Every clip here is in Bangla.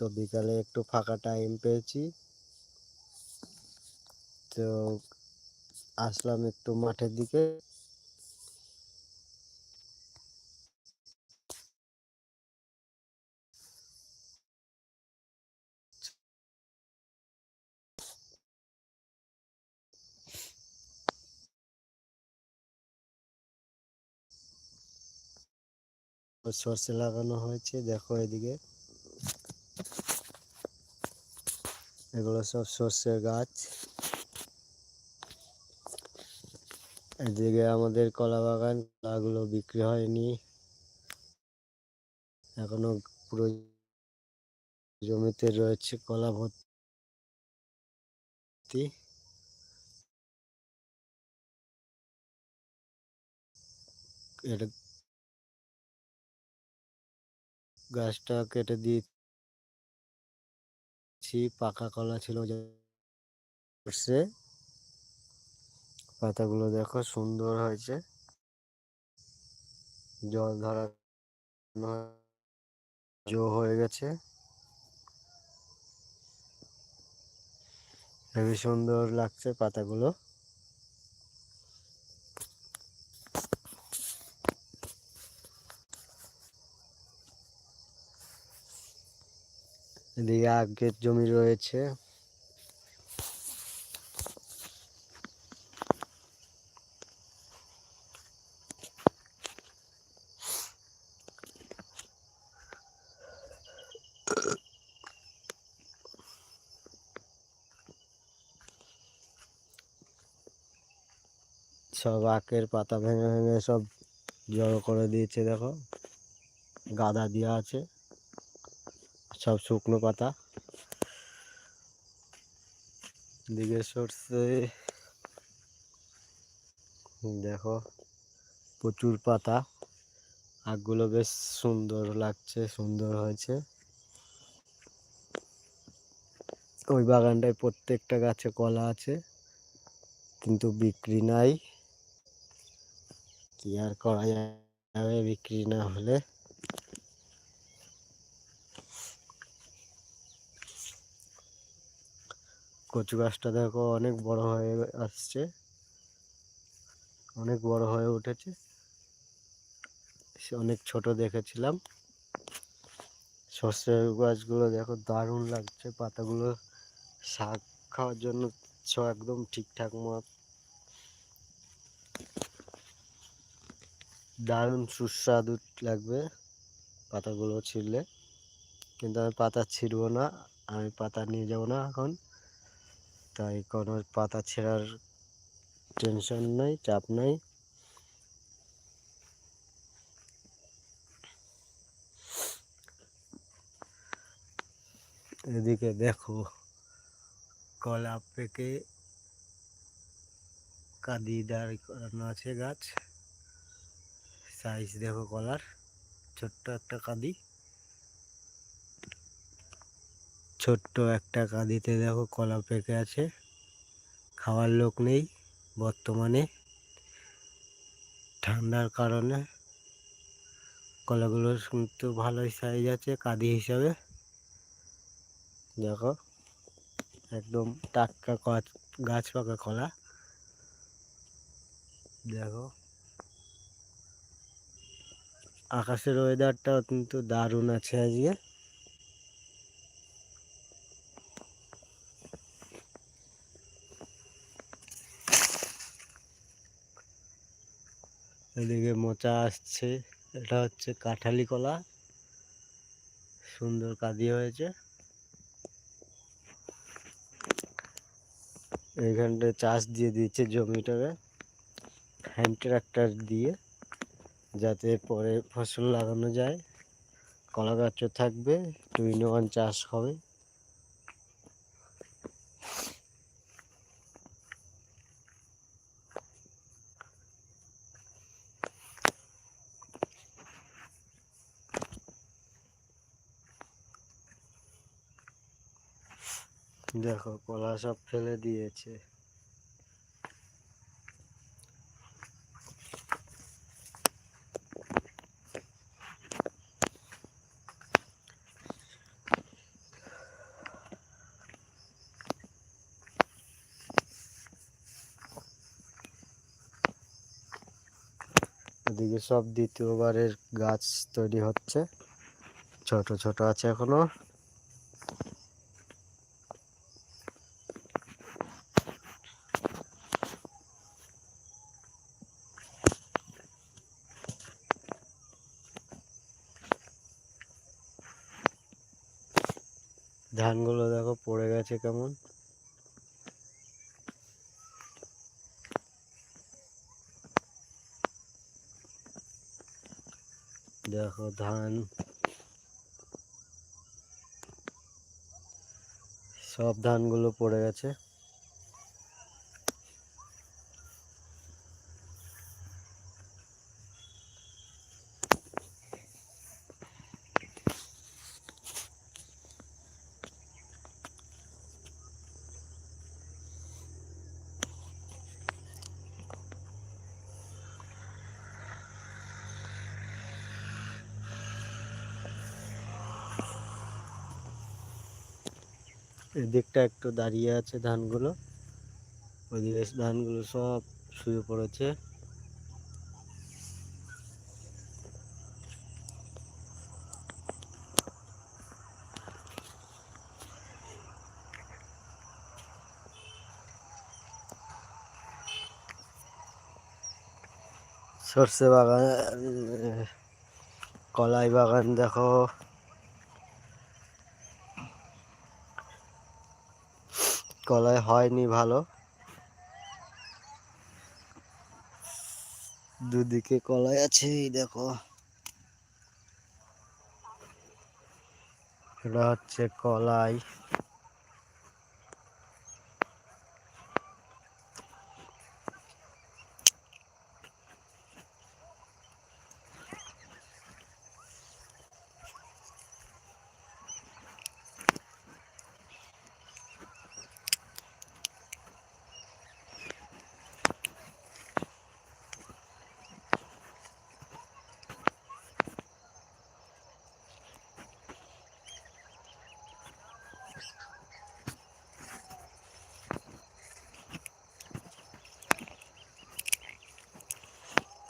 তো বিকালে একটু ফাঁকা টাইম পেয়েছি। তো আসলাম একটু মাঠের দিকে। সর্ষে লাগানো হয়েছে, দেখো এদিকে। এগুলো সব সর্ষের গাছ। এদিকে আমাদের কলা বাগান, কলাগুলো বিক্রি হয়নি। এখনও পুরো জমিতে রয়েছে কলা ভর্তি। গাছটা কেটে দিয়েছি পাকা কলা ছিল যে পাতাগুলো দেখো সুন্দর হয়েছে। জল ধরা জো হয়ে গেছে। হেবি সুন্দর লাগছে পাতাগুলো। এদিকে আগের জমি রয়েছে। সব আখের পাতা ভেঙে ভেঙে সব জড়ো করে দিয়েছে, দেখো। গাদা দেওয়া আছে। সব শুকনো পাতা। দিকে সরষে। দেখো, প্রচুর পাতা। আখগুলো বেশ সুন্দর লাগছে, সুন্দর হয়েছে। ওই বাগানটায় প্রত্যেকটা গাছে কলা আছে, কিন্তু বিক্রি নাই। কি আর করা যাবে, বিক্রি না হলে। কচু গাছটা দেখো অনেক বড় হয়ে আসছে। অনেক বড় হয়ে উঠেছে। অনেক ছোট দেখেছিলাম। সর্ষের গাছগুলো দেখো দারুণ লাগছে। পাতাগুলো শাক খাওয়ার জন্য একদম ঠিকঠাক মত। দারুণ সুস্বাদু লাগবে পাতাগুলো ছিঁড়লে। কিন্তু আমি পাতা ছিঁড়বো না, আমি পাতা নিয়ে যাব না এখন। তাই কোনো পাতা ছেঁড়ার টেনশন নাই, চাপ নাই। এদিকে দেখো, কলা পেকে কাঁদি দাঁড় করানো আছে গাছ। সাইজ দেখো কলার, ছোট্ট একটা কাদি। ছোট্ট একটা কাঁদিতে দেখো কলা পেকে আছে। খাওয়ার লোক নেই বর্তমানে। ঠান্ডার কারণে কলাগুলো কিন্তু ভালোই সাইজ আছে কাঁদি হিসাবে। দেখো, একদম টাটকা গাছ পাকা কলা। দেখো, আকাশের ওয়েদারটা কিন্তু দারুণ আছে আজকে। এদিকে মোচা আসছে। এটা হচ্ছে কাঁঠালি কলা। সুন্দর কাদি হয়েছে। এইখানটা চাষ দিয়ে দিয়েছে জমিটাকে। হ্যান্ড ট্রাক্টর দিয়ে যাতে পরে ফসল লাগানো যায়। কলা গাছও থাকবে। টু ইন ওয়ান চাষ হবে। দেখো, কলা সব ফেলে দিয়েছে। এদিকে সব দ্বিতীয়বারের গাছ তৈরি হচ্ছে। ছোট ছোট আছে এখনও। গেছে কেমন? দেখো ধান। সব ধানগুলো পড়ে গেছে। এদিকটা একটু দাঁড়িয়ে আছে ধানগুলো। ওইদিকে ধানগুলো সব শুয়ে পড়েছে। সর্ষে বাগান কলাই বাগান দেখো। কলাই হয়নি ভালো। দুদিকে কলাই আছে দেখো। এটা হচ্ছে কলাই।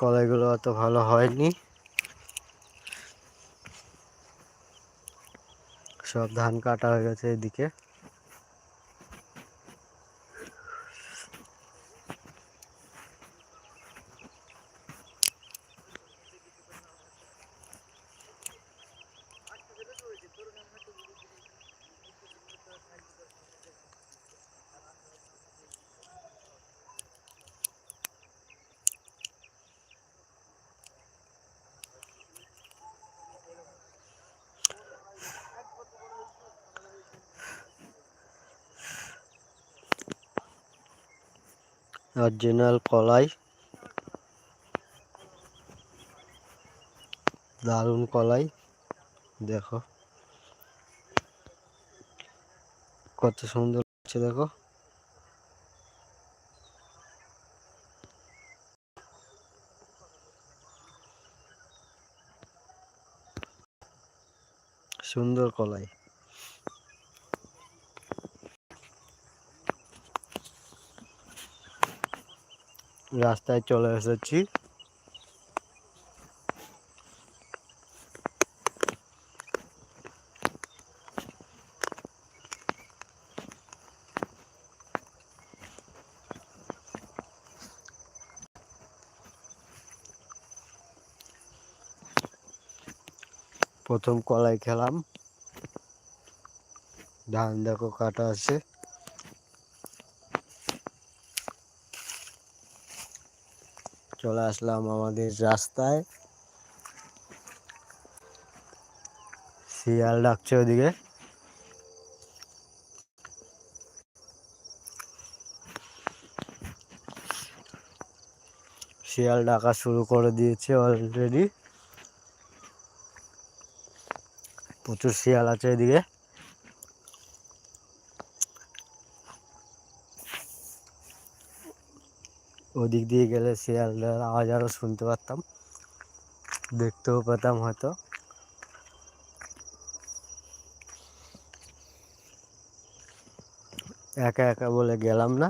কলাইগুলো অত ভালো হয়নি। সব ধান কাটা হয়ে গেছে এদিকে। অরিজিনাল কলাই। দারুণ কলাই দেখো। কত সুন্দর লাগছে দেখো। সুন্দর কলাই। রাস্তায় চলে এসেছি। প্রথম কলাই খেলাম। ধান দেখো কাটা আছে। চলে আসলাম আমাদের রাস্তায়। শিয়াল ডাকছে ওদিকে। শিয়াল ডাকা শুরু করে দিয়েছে অলরেডি প্রচুর শিয়াল আছে এদিকে। ওদিক দিয়ে গেলে শিয়ালদের আওয়াজ আরও শুনতে পারতাম। দেখতেও পেতাম হয়তো। একা একা বলে গেলাম না।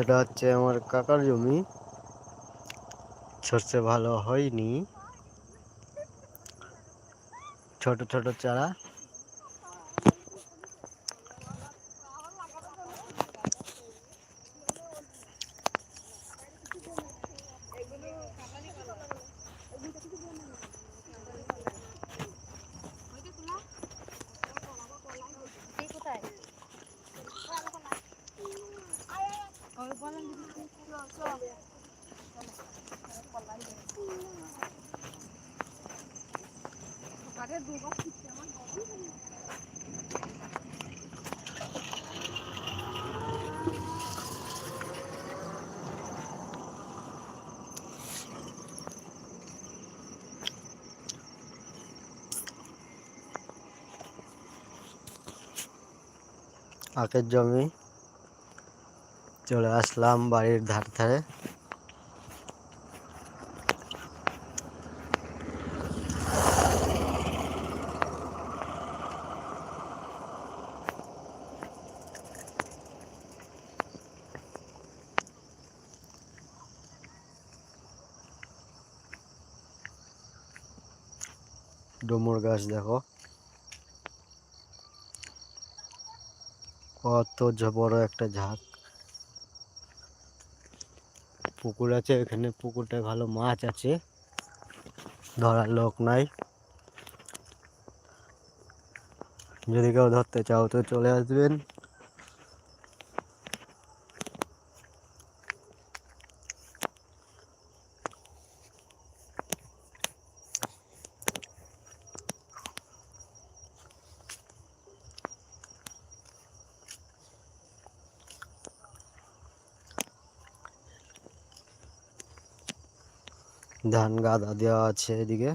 এটা হচ্ছে আমার কাকার জমি। সরষে ভালো হয়নি। ছোট ছোট চারা। আখের জমি চলে আসলাম বাড়ির ধার ধারে। ডুমুর গাছ দেখো। কত বড় একটা ঝাঁক। পুকুর আছে, এখানে পুকুরটায় ভালো মাছ আছে। ধরার লোক নাই। যদি কেউ ধরতে চাও তো চলে আসবেন। ধান গাদা দেওয়া আছে এদিকে।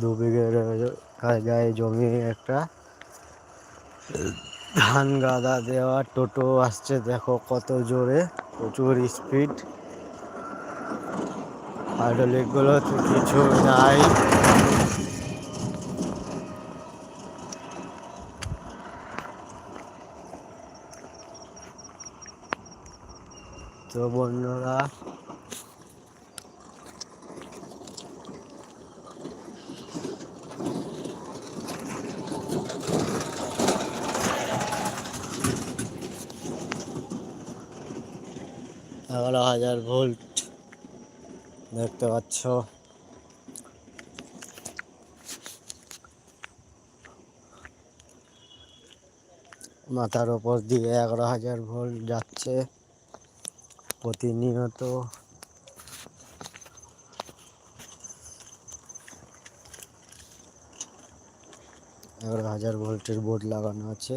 দু বিঘের গায়ে জমি একটা। ধান গাদা দেওয়া টোটো আসছে, দেখো কত জোরে, প্রচুর স্পিড হাইড্রোলিকগুলো তো কিছু নাই। তো বন্ধুরা এগারো হাজার ভোল্ট। দেখতে পাচ্ছ। মাথার ওপর দিয়ে এগারো হাজার ভোল্ট যাচ্ছে প্রতিনিয়ত। এগারো হাজার ভোল্টের বোর্ড লাগানো আছে।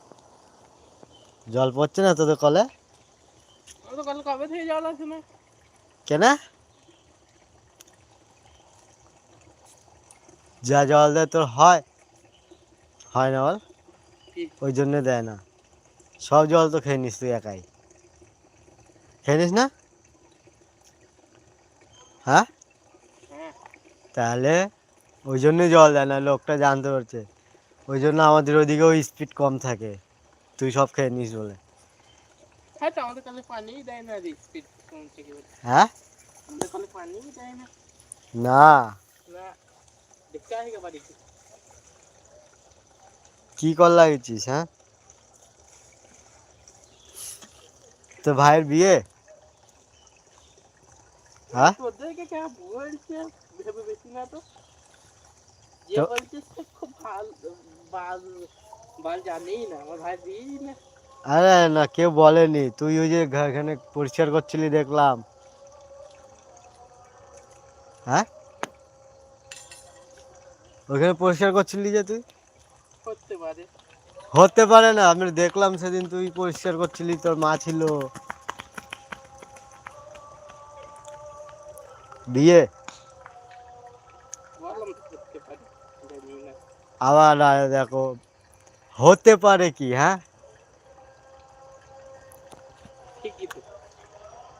জল পড়ছে না তোদের কলে? কবে থেকে জল না কেন? যা জল দেয় তোর হয়। হয় না বল? ওই জন্য দেয় না। সব জল তো খেয়ে নিস তুই একাই। খেয়ে নিস না? হ্যাঁ? হ্যাঁ। তাহলে ওই জন্যই জল দেয় না লোকটা জানতে পারছে। ওই জন্য আমাদের ওইদিকেও স্পিড কম থাকে। তুই সব খেয়ে নিস বলে। হ্যাঁ তো আমাদের দেয় না রে স্পিড কম থেকে হ্যাঁ? আমাদের কালে পানিই দেয় না। না। না দেখতে আসে বাড়িতে কি কল লাগিয়েছিস হ্যাঁ? তো ভাইয়ের বিয়ে? হ্যাঁ? তোদেরকে কে বলছে ভেবে বেশি না তো। যে তো- বলছে খুব ভালো আরে না কেউ বলেনি। তুই ওই যে এখানে পরিষ্কার করছিলি দেখলাম। হ্যাঁ? ওখানে পরিষ্কার করছিলি যে তুই? করতে পারে। হতে পারে না আমি দেখলাম সেদিন তুই পরিষ্কার করছিলি তোর মা ছিল। না। আবার দেখো হতে পারে কি হ্যাঁ?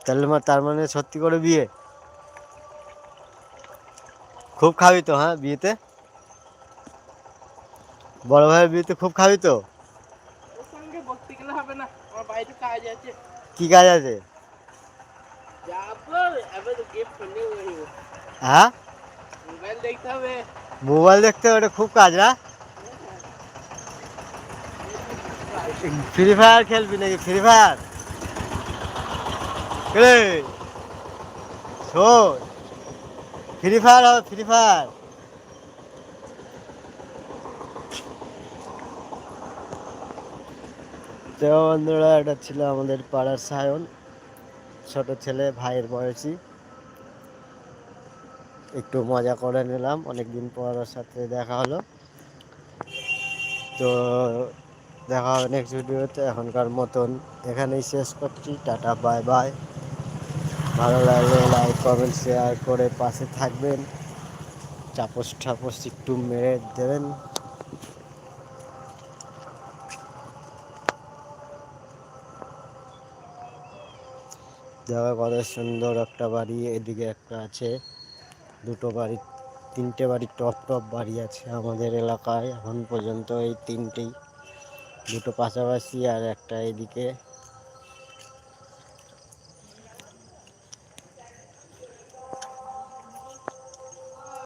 তাহলে তার মানে সত্যি করে বিয়ে? খুব খাবি তো হ্যাঁ বিয়েতে? বড় ভাইয়ের বিয়েতে খুব খাবি তো? না কি কাজ আছে? হ্যাঁ? মোবাইল দেখতে হবে। মোবাইল দেখতে ওটা খুব কাজ হ্যাঁ? ফ্রি ফায়ার খেলবি নাকি ফ্রি ফায়ার? রে শোন। ফ্রি ফায়ার হবে, ফ্রি ফায়ার। তো বন্ধুরা, এটা ছিল আমাদের পাড়ার সায়ন, ছোট ছেলে, ভাইয়ের বয়সী। একটু মজা করে নিলাম, অনেকদিন পর সাথে দেখা হলো। তো দেখা হবে নেক্সট ভিডিওতে এখনকার মতন। এখানেই শেষ করছি। টাটা বাই বাই ভালো লাগলে লাইক কমেন্ট শেয়ার করে পাশে থাকবেন। চাপস ঠাপস একটু মেরে দেবেন। দেখা কত সুন্দর একটা বাড়ি, এদিকে একটা আছে। দুটো বাড়ি, তিনটে বাড়ি, টপ টপ বাড়ি আছে আমাদের এলাকায়। এখন পর্যন্ত এই তিনটেই। দুটো পাশাপাশি আর একটা এদিকে